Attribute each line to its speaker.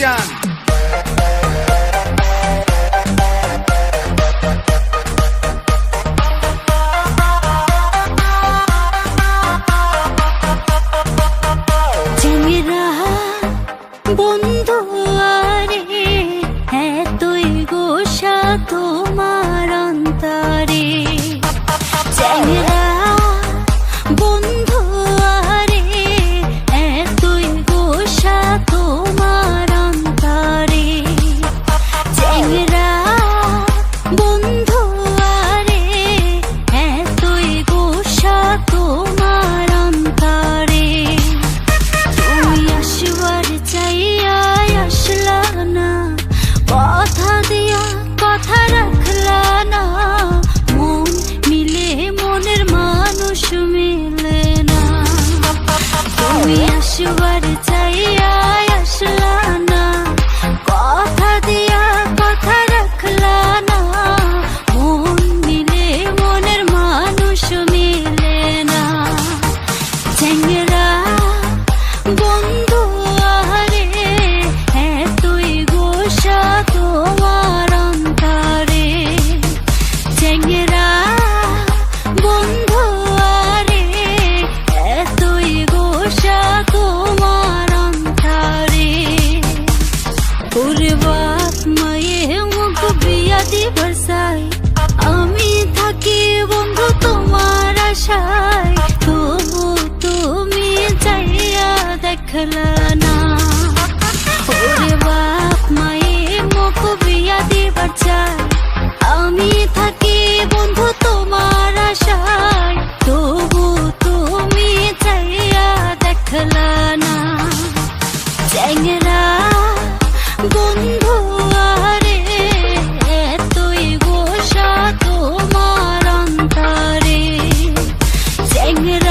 Speaker 1: Sebastián. what it's ঠিকানা ওরে বাপ, মায়ে মুখ বিয়া দিবার চাই। আমি থাকি বন্ধু তোমার আশায়, তবু তুমি চাইয়া দেখলা না। চ্যাংরা বন্ধু আরে, এতই গোসা তোমার অন্তরে। চ্যাংরা